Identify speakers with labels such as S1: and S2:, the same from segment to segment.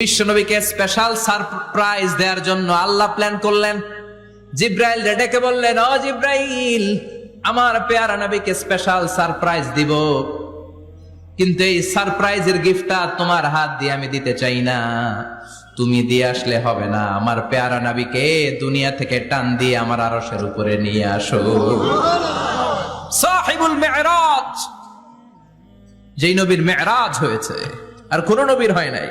S1: বিশ্বনবীকে special surprise দেওয়ার জন্য আল্লাহ প্ল্যান করলেন। জিব্রাইল ডেকে বললেন, ও জিব্রাইল, আমার পেয়ারা নবীকে স্পেশাল সারপ্রাইজ দিব। কিন্তু এই সারপ্রাইজের গিফটটা তোমার হাত দিয়ে আমি দিতে চাই না। তুমি দিয়ে আসলে হবে না। আমার পেয়ারা নবীকে দুনিয়া থেকে টান দিয়ে আমার আরশের উপরে নিয়ে আসো। সাহিবুল মেরাজ, যেই নবীর মেরাজ হয়েছে, আর কোন নবীর হয় নাই।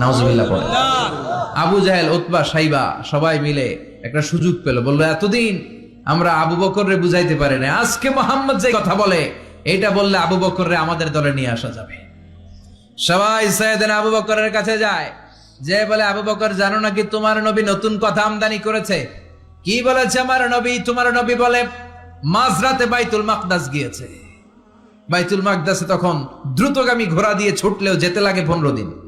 S1: নাউজুবিল্লাহ পড়ে। আবু জাহেল, উতবা, সাইবা, সবাই মিলে একটা সুযোগ পেল। বলল, এতদিন আমরা আবু বকররে বুঝাইতে পারি না আজকে মোহাম্মদ যে কথা বলে এটা বললে আবু বকররে আমাদের দলে নিয়ে আসা যাবে। সবাই সৈয়দিন আবু বকরের কাছে যায়। যে বলে, আবু বকর, জানো নাকি তোমার নবী নতুন কথা আমদানি করেছে? কি বলেছে আমার নবী? তোমার নবী বলে, মাঝরাতে বাইতুল মাকদাস গিয়েছে। বাইতুল মাকদাসে তখন দ্রুতগামী ঘোড়া দিয়ে ছুটলেও যেতে লাগে পনেরো দিন।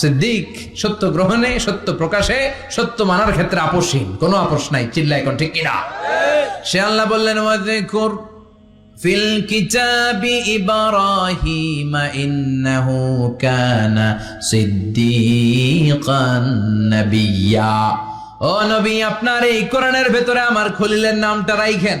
S1: সিদ্দিক, সত্য গ্রহণে, সত্য প্রকাশে, সত্য মানার ক্ষেত্রে আপোষহীন। কোনো আপোষ নাই চিল্লা এখন ঠিক কিনা? সে আল্লাহ বললেন ফিল কিতাবি ইব্রাহিম, ইন্নাহু কানা সিদ্দিকান নাবিয়্যা ও নবী, আপনার এই কোরআনের ভেতরে আমার খলিলের নামটা রাইখেন।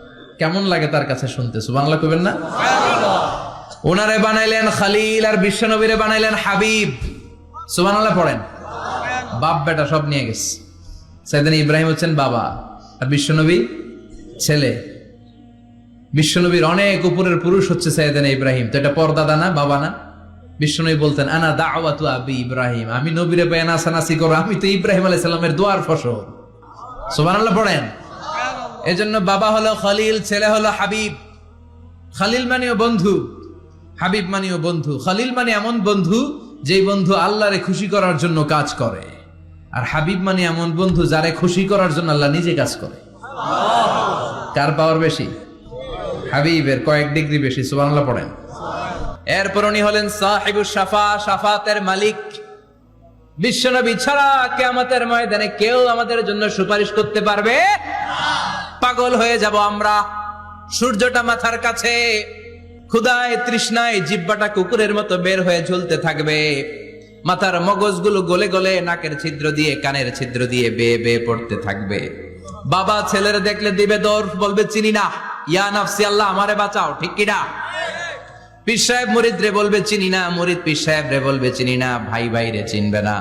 S1: কেমন লাগে তার কাছে শুনতে? সুবাংলা কবেন না? ওনারে বানাইলেন খালিল আর বিশ্বনবীরে বানাইলেন হাবিব। সুবানাল্লাহ পড়েন। বাপ বেটা সব নিয়ে গেছে। সাইদিন ইব্রাহিম হচ্ছেন বাবা আর বিশ্বনবী ছেলে। বিশ্বনবীর অনেক উপরের পুরুষ হচ্ছে সাইদিন ইব্রাহিম। তো এটা পরদাদা না বাবা না? বিশ্বনবী বলতেন, আনা দাওয়াতু আবি ইব্রাহিম। আমি নবীরে পেয়ে নাসানাসি করো, আমি তো ইব্রাহিম আলাইহিস সালামের দোয়ার ফসল। সুবহানাল্লাহ পড়েন। এজন্য বাবা হলো খলিল, ছেলে হলো হাবিব। খালিল মানেও বন্ধু, হাবিব মানেও বন্ধু। খালিল মানে এমন বন্ধু যেই বন্ধু আল্লাহরে খুশি করার জন্য কাজ করে, আর হাবিব মানে এমন বন্ধু যারে খুশি করার জন্য আল্লাহ নিজে কাজ করে। কার পাওয়ার বেশি? হাবিবের কয়েক ডিগ্রি বেশি, সুবহানাল্লাহ পড়েন। এরপর উনি হলেন সাহেবুর সাফা, সাফাতের মালিক। বিশ্বনবী ছাড়া কেয়ামতের ময়দানে কেউ আমাদের জন্য সুপারিশ করতে পারবে পাগল হয়ে যাব আমরা। সূর্যটা মাথার কাছে ক্ষুদায় তৃষ্ণায় জিব্বাটা কুকুরের মতো বের হয়ে ঝুলতে থাকবে। মাথার মগজগুলো গলে গলে নাকের ছিদ্র দিয়ে, কানের ছিদ্র দিয়ে বেয়ে বেয়ে পড়তে থাকবে। বাবা ছেলের দেখলে দিবে দৌড়, বলবে, চিনি না। ইয়া নাফসি আল্লাহ, আমারে বাঁচাও। ঠিক কিনা পীর সাহেব মুরিদ রে বলবে, চিনি না। মুরিদ পীর সাহেব রে বলবে, চিনি না। ভাই ভাই রে চিনবে না।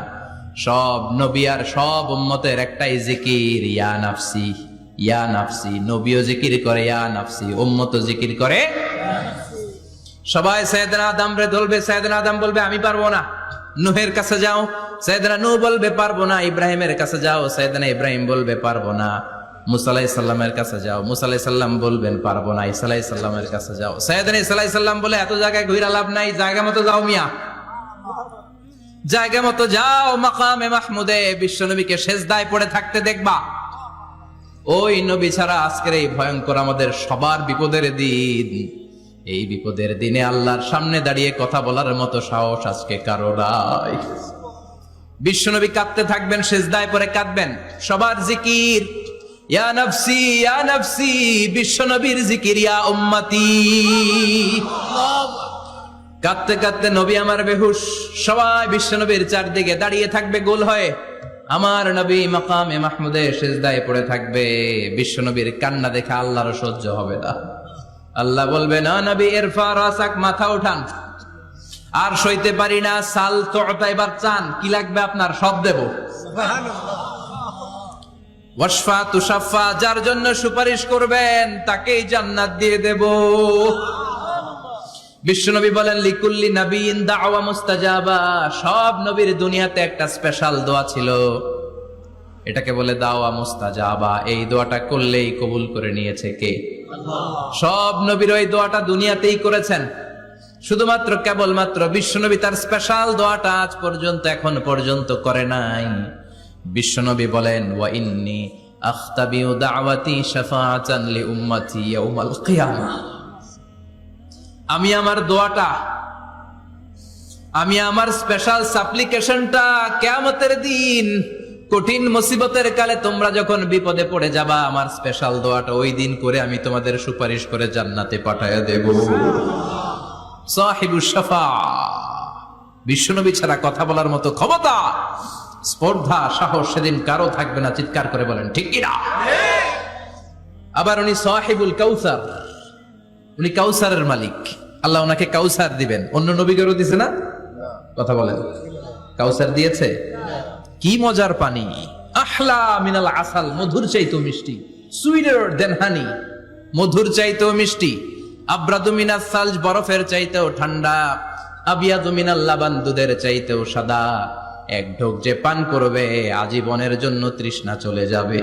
S1: সব নবী আর সব উম্মতের একটাই জিকির, ইয়া নাফসি। ইয়া নাফসি, নবীও জিকির করে, ইয়া নাফসি উম্মত জিকির করে। সবাই সৈয়দনা আদম রে ধরবে সৈয়দনা আদম বলবে, আমি পারব না। নুহের কাছে যাও সৈয়দনা নূহ বলবে, পারব না। ইব্রাহিমের কাছে যাও সৈয়দনা ইব্রাহিম বলবে, পারব না। মুসালাই সাল্লামের কাছে যাও মুসালাই সাল্লাম বলবেন, পারব না। ইসালাই সাল্লামের কাছে যাও। সৈয়দনা ইসালাই সাল্লাম বলে, এত জায়গায় ঘুরা লাভ নাই, জায়গা মতো যাও মিয়া। জায়গা মতো যাও, মাকামে মাহমুদে, বিশ্বনবীকে সেজদায় পড়ে থাকতে দেখবা। ওই নবী ছাড়া আজকের এই ভয়ঙ্কর আমাদের সবার বিপদের দিন। এই বিপদের দিনে আল্লাহর সামনে দাঁড়িয়ে কথা বলার মতো সাহস আজকে কারও নাই। বিশ্বনবী কাঁদতে থাকবেন, সেজদায় পরে কাঁদবেন। সবার জিকির, ইয়া নফসি ইয়া নফসি, বিশ্বনবীর জিকির, ইয়া উম্মতি। কাঁদতে কাঁদতে নবী আমার বেহুশ। সবাই বিশ্বনবীর চারদিকে দাঁড়িয়ে থাকবে, গোল হয়ে। আমার নবী মাকামে মাহমুদে সেজদায় পড়ে থাকবে। বিশ্বনবীর কান্না দেখে আল্লাহর সহ্য হবে না। আল্লাহ বলবে না নবী এরফা রাসাক মাথা উঠান। আর সইতে পারি না সাল তোটা এবার চান। কি লাগবে আপনার? সব দেব। ওয়াসফা তুষাফা যার জন্য সুপারিশ করবেন তাকেই জান্নাত দিয়ে দেব। বিশ্বনবী বলেন, লিকুল্লি নবীন দাওয়া মুস্তাজাবা। সব নবীর দুনিয়াতে একটা স্পেশাল দোয়া ছিল। এটাকে বলে দাওয়া মুস্তাজাবা। এই দোয়াটা করলেই কবুল করে নিয়েছে কে? সব নবীর ওই দোয়াটা দুনিয়াতেই করেছেন। শুধুমাত্র কেবলমাত্র বিশ্বনবী তার স্পেশাল দোয়াটা আজ পর্যন্ত, এখন পর্যন্ত করে নাই। বিশ্বনবী বলেন, ওয়া ইন্নি আখতাবিউ দাওয়াতি শাফাআতান লি উম্মতি ইয়াউমাল কিয়ামাহ আমি আমার দোয়াটা, আমি আমার স্পেশাল সাপ্লিকেশনটা কেয়ামতের দিন, কঠিন মুসিবতের কালে তোমরা যখন বিপদে পড়ে যাবা, আমার স্পেশাল দোয়াটা ওই দিন করে আমি তোমাদের সুপারিশ করে জান্নাতে পাঠায় দেব। সাহিবু শাফা বিশ্বনবী ছাড়া কথা বলার মতো ক্ষমতা, স্পর্ধা, সাহস সেদিন কারও থাকবে না, চিৎকার করে বলেন, ঠিক কিনা? আবার উনি সাহেবুল কাউসার উনি কাউসারের মালিক। আল্লাহ ওনাকে কাউসার দিবেন। অন্য নবীগরও দিছে না? কথা বলেন। কাউসার দিয়েছে? কি মজার পানি। আহলা মিনাল আসাল, মধুর চাইতো মিষ্টি। সুইটার দেন হানি মধুর চাইতেও মিষ্টি। আব্রাদু মিনাস সালজ, বরফের চাইতেও ঠান্ডা। আবিয়াদু মিনাল লাবান, দুধের চাইতেও সাদা। এক ঢোক যে পান করবে, আজীবনের জন্য তৃষ্ণা চলে যাবে।